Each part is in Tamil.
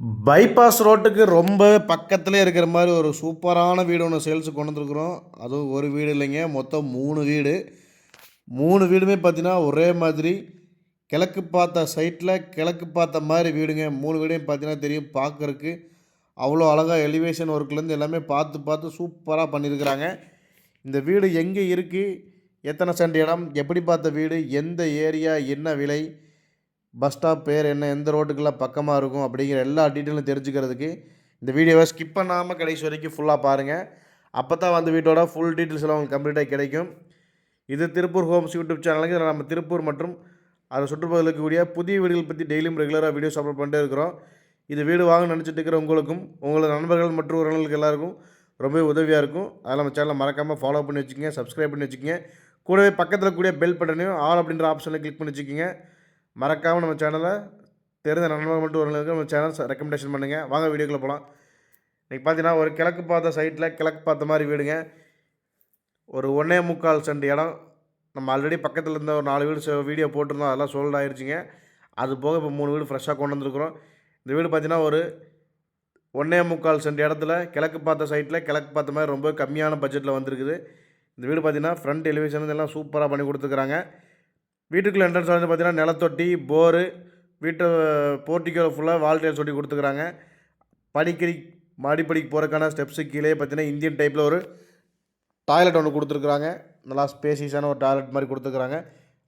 பைபாஸ் ரோட்டுக்கு ரொம்ப பக்கத்திலே இருக்கிற மாதிரி ஒரு சூப்பரான வீடு ஒன்று சேல்ஸுக்கு கொண்டு வந்துருக்குறோம் அதுவும் ஒரு வீடு இல்லைங்க மொத்தம் மூணு வீடு. மூணு வீடுமே பார்த்தீங்கன்னா ஒரே மாதிரி கிழக்கு பார்த்த சைட்டில் கிழக்கு பார்த்த மாதிரி வீடுங்க. மூணு வீடையும் பார்த்தீங்கன்னா தெரியும் பார்க்கறக்கு அவ்வளோ அழகாக எலிவேஷன் ஒர்க்லேருந்து எல்லாமே பார்த்து பார்த்து சூப்பராக பண்ணியிருக்கிறாங்க. இந்த வீடு எங்கே இருக்குது எத்தனை சென்ட் இடம்? எப்படி பார்த்த வீடு? எந்த ஏரியா என்ன விலை? பஸ் ஸ்டாப் பேர் என்ன எந்த ரோட்டுக்கெல்லாம் பக்கமாக இருக்கும் அப்படிங்கிற எல்லா டீட்டெயிலும் தெரிஞ்சுக்கிறதுக்கு இந்த வீடியோவை ஸ்கிப் பண்ணாமல் கடைசி வரைக்கும் ஃபுல்லாக பாருங்கள் அப்போ தான் வந்து வீட்டோட ஃபுல் டீட்டெயில்ஸ் எல்லாம் உங்களுக்கு கம்ப்ளீட்டாக கிடைக்கும். இது திருப்பூர் ஹோம்ஸ் யூடியூப் சேனலுக்கு இதில் நம்ம திருப்பூர் மற்றும் அதை சுற்றுப்பகுதியில் இருக்கக்கூடிய புதிய வீடுகள் பற்றி டெய்லியும் ரெகுலராக வீடியோஸ் அப்லோட் பண்ணிட்டே இருக்கிறோம். இது வீடு வாங்க நினச்சிட்டு இருக்கிற உங்களுக்கும் உங்களோட நண்பர்கள் மற்றும் உறவுகளுக்கு எல்லாருக்கும் ரொம்பவே உதவியாக இருக்கும். அதில் நம்ம சேனலை மறக்காமல் ஃபாலோ பண்ணி வச்சுக்கோங்க சப்ஸ்கிரைப் பண்ணி வச்சுக்கோங்க. கூடவே பக்கத்தில் கூடிய பெல் பட்டனையும் ஆல் அப்படின்ற ஆப்ஷனில் கிளிக் பண்ணி வச்சுக்கோங்க. மறக்காமல் நம்ம சேனலை தெரிந்த நண்பர்கள் மட்டும் உறவினர்களுக்கு நம்ம சேனல் ரெக்கமெண்டேஷன் பண்ணுங்கள் வாங்க வீடியோக்குள்ளே போகலாம் இன்றைக்கி பார்த்தீங்கன்னா ஒரு கிழக்கு பார்த்த சைட்டில் கிழக்கு பார்த்த மாதிரி வீடுங்க. ஒரு ஒன்றே முக்கால் சென்ட் இடம். நம்ம ஆல்ரெடி பக்கத்தில் இருந்த ஒரு நாலு வீடு வீடியோ போட்டிருந்தோம். அதெல்லாம் சோல்ட் ஆயிருச்சுங்க. அது போக இப்போ மூணு வீடு ஃப்ரெஷ்ஷாக கொண்டு வந்துருக்குறோம். இந்த வீடு பார்த்தீங்கன்னா ஒரு ஒன்றே முக்கால் சென்ட் இடத்துல கிழக்கு பார்த்த சைட்டில் கிழக்கு பார்த்த மாதிரி ரொம்ப கம்மியான பட்ஜெட்டில் வந்திருக்குது. இந்த வீடு பார்த்தீங்கன்னா ஃப்ரண்ட் எலிவேஷன் இதெல்லாம் சூப்பராக பண்ணி கொடுத்துருக்குறாங்க. வீட்டுக்குள்ள என்ட்ரன்ஸ் வந்து பார்த்தீங்கன்னா நிலத்தொட்டி போரு வீட்டை போர்ட்டிக்கோ ஃபுல்லாக வால் சொல்லி ஒட்டி கொடுத்துருக்குறாங்க படிக்கடி மாடிப்படிக்கு போகிறக்கான ஸ்டெப்ஸு கீழே பார்த்தீங்கன்னா இந்தியன் டைப்பில் ஒரு டாய்லெட் ஒன்று கொடுத்துருக்குறாங்க. நல்லா ஸ்பேசியஸான ஒரு டாய்லெட் மாதிரி கொடுத்துருக்குறாங்க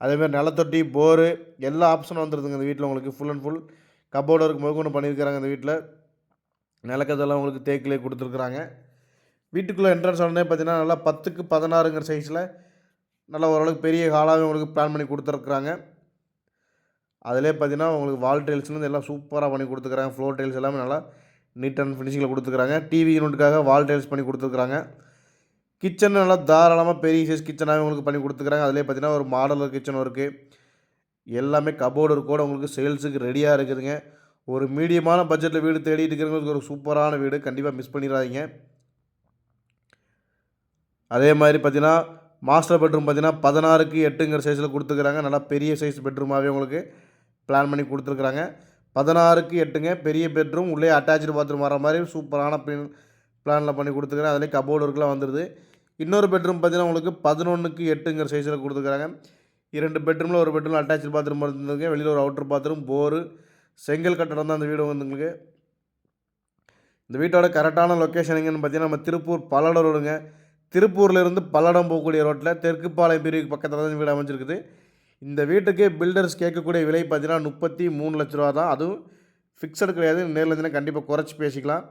அதேமாதிரி நிலத்தொட்டி போரு எல்லா ஆப்ஷனும் வந்துருதுங்க இந்த வீட்டில் உங்களுக்கு full and full cupboard work முதற்கொண்டு பண்ணியிருக்கிறாங்க இந்த வீட்டில் நிலக்கதெல்லாம் உங்களுக்கு தேக்கிலே கொடுத்துருக்குறாங்க. வீட்டுக்குள்ளே என்ட்ரன்ஸ் உடனே பார்த்தீங்கன்னா நல்லா பத்துக்கு பதினாறுங்கிற சைஸில் நல்ல ஓரளவுக்கு பெரிய ஹாலாகவே உங்களுக்கு பிளான் பண்ணி கொடுத்துருக்குறாங்க. அதிலே பார்த்தீங்கன்னா உங்களுக்கு வால் டைல்ஸ்லேருந்து எல்லாம் சூப்பராக பண்ணி கொடுத்துருக்குறாங்க. ஃப்ளோர் டைல்ஸ் எல்லாமே நல்லா நீட் அண்ட் ஃபினிஷிங்கில் கொடுத்துருக்காங்க டிவி யூனிட்டுக்காக வால் டைல்ஸ் பண்ணி கொடுத்துருக்குறாங்க. கிச்சன் நல்லா தாராளமாக பெரிய சைஸ் கிச்சனாகவே உங்களுக்கு பண்ணி கொடுத்துருக்குறாங்க. அதிலே பார்த்தீங்கன்னா ஒரு மாடலர் கிச்சனும் இருக்குது எல்லாமே கபோர்டு கூட உங்களுக்கு சேல்ஸுக்கு ரெடியாக இருக்குதுங்க. ஒரு மீடியமான பட்ஜெட்டில் வீடு தேடிட்டு இருக்கிறவங்களுக்கு ஒரு சூப்பரான வீடு கண்டிப்பாக மிஸ் பண்ணிடாதீங்க. அதே மாதிரி பார்த்தீங்கன்னா மாஸ்டர் பெட்ரூம் பார்த்தீங்கன்னா பதினாறுக்கு எட்டுங்கிற சைஸில் கொடுத்துருக்குறாங்க. நல்லா பெரிய சைஸ் பெட்ரூமாகவே உங்களுக்கு பிளான் பண்ணி கொடுத்துருக்குறாங்க. பதினாறுக்கு எட்டுங்க பெரிய பெட்ரூம் உள்ளே அட்டாச்சு பாத்ரூம் வர மாதிரி சூப்பரான பின் பிளானில் பண்ணி கொடுத்துருக்குறாங்க. அதிலே கபோர்டு ஒர்க்கெலாம் வந்துடுது இன்னொரு பெட்ரூம் பார்த்தீங்கன்னா உங்களுக்கு பதினொன்றுக்கு எட்டுங்கிற சைஸில் கொடுத்துருக்குறாங்க. இரண்டு பெட்ரூமில் ஒரு பெட்ரூமில் அட்டாச்சு பாத்ரூம் இருந்ததுங்க வெளியில் ஒரு அவுட்ரு பாத்ரூம் போரு செங்கல் கட்டடம் தான் அந்த வீடு வந்து உங்களுக்கு இந்த வீட்டோட கரெக்டான லொக்கேஷன் எங்கன்னு பார்த்தீங்கன்னா நம்ம திருப்பூர் பல்லடம் ரோடுங்க. திருப்பூர்லேருந்து பல்லடம் போகக்கூடிய ரோட்டில் தெற்குப்பாளையம் பிரிவுக்கு பக்கத்தில் தான் வீடு அமைஞ்சிருக்குது. இந்த வீட்டுக்கு பில்டர்ஸ் கேட்கக்கூடிய விலை பார்த்தீங்கன்னா முப்பத்தி மூணு லட்ச ரூபா தான். அதுவும் ஃபிக்ஸடு கிடையாது. நேரில் இருந்தீங்கன்னா கண்டிப்பாக குறைச்சி பேசிக்கலாம்.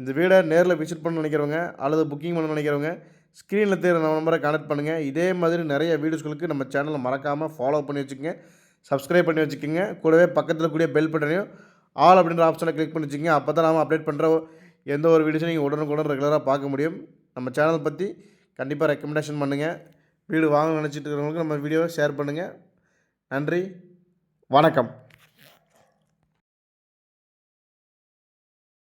இந்த வீடை நேரில் விசிட் பண்ண நினைக்கிறவங்க அல்லது புக்கிங் பண்ண நினைக்கிறவங்க ஸ்க்ரீனில் தேர்ற நம்பரை கனெக்ட் பண்ணுங்கள் இதே மாதிரி நிறைய வீடியோஸ்களுக்கு நம்ம சேனலை மறக்காமல் ஃபாலோ பண்ணி வச்சுக்கோங்க. சப்ஸ்கிரைப் பண்ணி வச்சுக்கோங்க. கூடவே பக்கத்தில் கூடிய பெல் பட்டனையும் ஆல் அப்படின்ற ஆப்ஷனை கிளிக் பண்ணி வச்சுக்கோங்க. அப்போ தான் நாம் அப்டேட் பண்ணுற எந்த ஒரு வீடியோஸும் நீங்கள் உடனுக்குடன் ரெகுலராக பார்க்க முடியும். நம்ம சேனல் பற்றி கண்டிப்பாக ரெக்கமெண்டேஷன் பண்ணுங்கள் வீடு வாங்க நினச்சிட்டு இருக்கிறவங்களுக்கு நம்ம வீடியோவை ஷேர் பண்ணுங்கள் நன்றி. வணக்கம்.